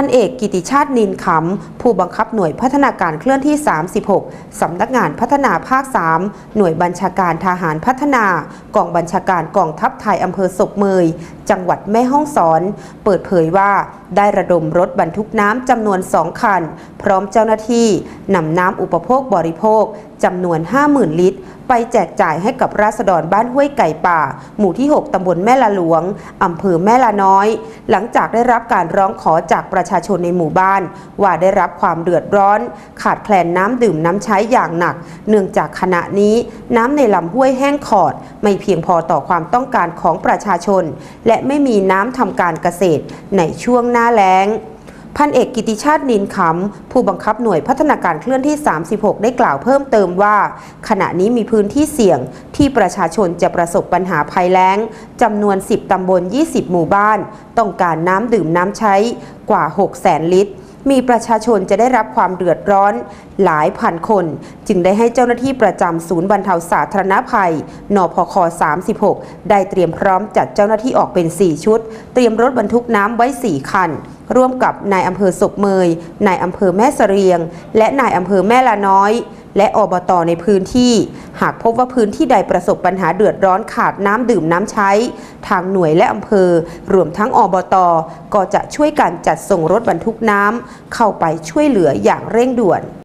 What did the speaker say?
พันเอกกิติชาตินินขำ ผู้บังคับหน่วยพัฒนาการเคลื่อนที่ 36 สำนักงานพัฒนาภาค 3 หน่วยบัญชาการทหารพัฒนา กองบัญชาการกองทัพไทยอำเภอศกเมย จังหวัดแม่ฮ่องสอน เปิดเผยว่าได้ระดมรถบรรทุกน้ำจำนวน 2 คัน พร้อมเจ้าหน้าที่นำน้ำอุปโภคบริโภคจำนวน 50,000 ลิตร ไปแจกจ่ายให้กับราษฎรบ้านห้วยไก่ป่า หมู่ที่ 6 ตำบลแม่ละหลวง อำเภอแม่ละน้อย หลังจากได้รับการร้องขอจากประชาชนในหมู่บ้าน ว่าได้รับความเดือดร้อน ขาดแคลนน้ำดื่มน้ำใช้อย่างหนัก เนื่องจากขณะนี้น้ำในลำห้วยแห้งขอด ไม่เพียงพอต่อความต้องการของประชาชน และไม่มีน้ำทำการเกษตรในช่วงหน้าแล้งพันเอกกิติชาตินินขำ ผู้บังคับหน่วยพัฒนาการเคลื่อนที่ 36 ได้กล่าวเพิ่มเติมว่า ขณะนี้มีพื้นที่เสี่ยงที่ประชาชนจะประสบปัญหาภัยแล้งจำนวน 10 ตำบล 20 หมู่บ้าน ต้องการน้ำดื่มน้ำใช้กว่า6แสนลิตร มีประชาชนจะได้รับความเดือดร้อนหลายพันคน จึงได้ให้เจ้าหน้าที่ประจำศูนย์บรรเทาสาธารณภัย นพค 36 ได้เตรียมพร้อมจัดเจ้าหน้าที่ออกเป็น 4 ชุด เตรียมรถบรรทุกน้ำไว้ 4 คัน ร่วมกับนายอำเภอศพเมยนายอำเภอแม่เสรียง และนายอำเภอแม่ละน้อย และอบตในพื้นที่ หากพบว่าพื้นที่ใดประสบปัญหาเดือดร้อนขาดน้ำดื่มน้ำใช้ ทางหน่วยและอำเภอ รวมทั้งอบต ก็จะช่วยกันจัดส่งรถบรรทุกน้ำเข้าไปช่วยเหลืออย่างเร่งด่วน